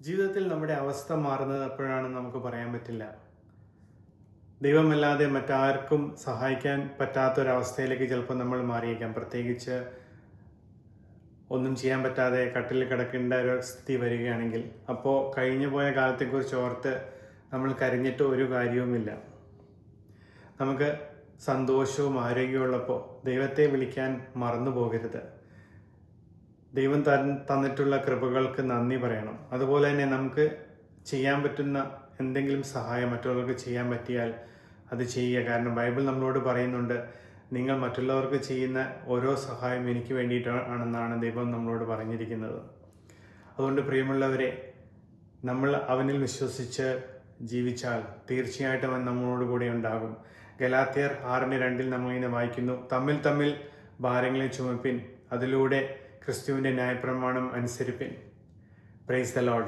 ജീവിതത്തിൽ നമ്മുടെ അവസ്ഥ മാറുന്നത് എപ്പോഴാണെന്ന് നമുക്ക് പറയാൻ പറ്റില്ല. ദൈവമല്ലാതെ മറ്റാർക്കും സഹായിക്കാൻ പറ്റാത്തൊരവസ്ഥയിലേക്ക് ചിലപ്പോൾ നമ്മൾ മാറിയേക്കാം. പ്രത്യേകിച്ച് ഒന്നും ചെയ്യാൻ പറ്റാതെ കട്ടിൽ കിടക്കേണ്ട ഒരു സ്ഥിതി വരികയാണെങ്കിൽ. അപ്പോൾ കഴിഞ്ഞു പോയ കാലത്തെക്കുറിച്ച് ഓർത്ത് നമ്മൾ കരഞ്ഞിട്ട് ഒരു കാര്യവുമില്ല. നമുക്ക് സന്തോഷവും ആരോഗ്യവും ഉള്ളപ്പോൾ ദൈവത്തെ വിളിക്കാൻ മറന്നു പോകരുത് ദൈവം തന്നിട്ടുള്ള കൃപകൾക്ക് നന്ദി പറയണം. അതുപോലെ തന്നെ നമുക്ക് ചെയ്യാൻ പറ്റുന്ന എന്തെങ്കിലും സഹായം മറ്റുള്ളവർക്ക് ചെയ്യാൻ പറ്റിയാൽ അത് ചെയ്യുക. കാരണം ബൈബിൾ നമ്മളോട് പറയുന്നുണ്ട് നിങ്ങൾ മറ്റുള്ളവർക്ക് ചെയ്യുന്ന ഓരോ സഹായം എനിക്ക് വേണ്ടിയിട്ടാണെന്നാണ് ദൈവം നമ്മളോട് പറഞ്ഞിരിക്കുന്നത്. അതുകൊണ്ട് പ്രിയമുള്ളവരെ നമ്മൾ അവനിൽ വിശ്വസിച്ച് ജീവിച്ചാൽ തീർച്ചയായിട്ടും അവൻ നമ്മളോട് കൂടെ ഉണ്ടാകും. ഗലാത്തിയർ ആറിന് രണ്ടിൽ നമ്മൾ ഇങ്ങനെ വായിക്കുന്നു തമ്മിൽ തമ്മിൽ ഭാരങ്ങളെ ചുമപ്പിൻ അതിലൂടെ ക്രിസ്തുവിന്റെ ന്യായപ്രമാണം അനുസരിപ്പിൻ. Praise the load